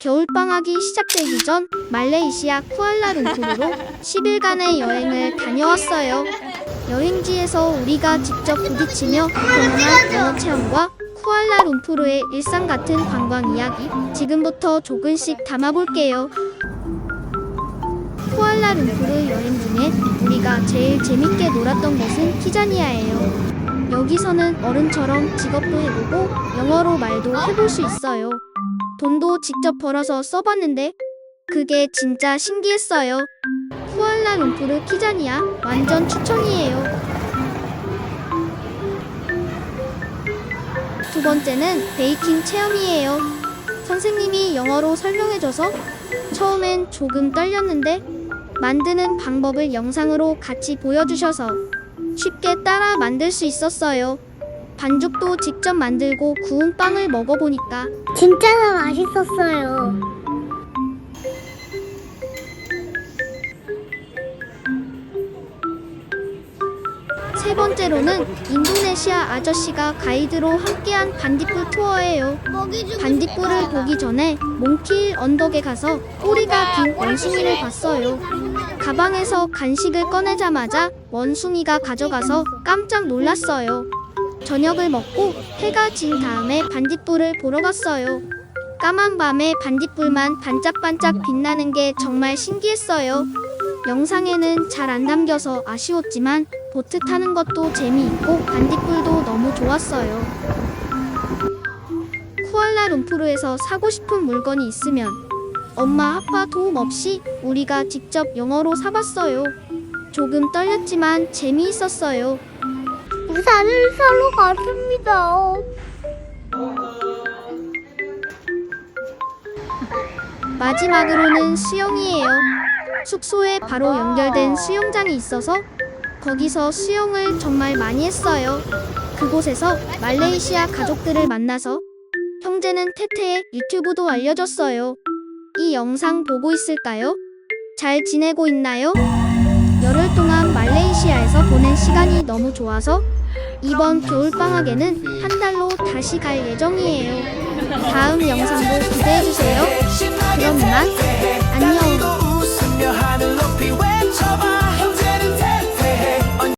겨울방학이 시작되기 전 말레이시아 쿠알라룸푸르로 10일간의 여행을 다녀왔어요. 여행지에서 우리가 직접 부딪히며 경험한 언어 체험과 쿠알라룸푸르의 일상 같은 관광 이야기 지금부터 조금씩 담아볼게요. 쿠알라룸푸르 여행 중에 우리가 제일 재밌게 놀았던 곳은 키자니아예요. 여기서는 어른처럼 직업도 해보고 영어로 말도 해볼 수 있어요. 돈도 직접 벌어서 써봤는데 그게 진짜 신기했어요. 쿠알라룸푸르 키자니아 완전 추천이에요. 두 번째는 베이킹 체험이에요. 선생님이 영어로 설명해줘서 처음엔 조금 떨렸는데 만드는 방법을 영상으로 같이 보여주셔서 쉽게 따라 만들 수 있었어요. 반죽도 직접 만들고 구운 빵을 먹어보니까 진짜 맛있었어요. 세 번째로는 인도네시아 아저씨가 가이드로 함께한 반딧불 투어예요. 반딧불을 보기 전에 몽키일 언덕에 가서 꼬리가 긴 원숭이를 봤어요. 가방에서 간식을 꺼내자마자 원숭이가 가져가서 깜짝 놀랐어요. 저녁을 먹고 해가 진 다음에 반딧불을 보러 갔어요. 까만 밤에 반딧불만 반짝반짝 빛나는 게 정말 신기했어요. 영상에는 잘 안 담겨서 아쉬웠지만 보트 타는 것도 재미있고 반딧불도 너무 좋았어요. 쿠알라룸푸르에서 사고 싶은 물건이 있으면 엄마 아빠 도움 없이 우리가 직접 영어로 사봤어요. 조금 떨렸지만 재미있었어요. 우산을 사러 갔습니다. 마지막으로는 수영이에요. 숙소에 바로 연결된 수영장이 있어서 거기서 수영을 정말 많이 했어요. 그곳에서 말레이시아 가족들을 만나서 형제는 태태의 유튜브도 알려줬어요. 이 영상 보고 있을까요? 잘 지내고 있나요? 열흘 동안 말레이시아에서 보낸 시간이 너무 좋아서 이번 겨울방학에는 한 달로 다시 갈 예정이에요. 다음 영상도 기대해주세요. 그럼 이만 안녕.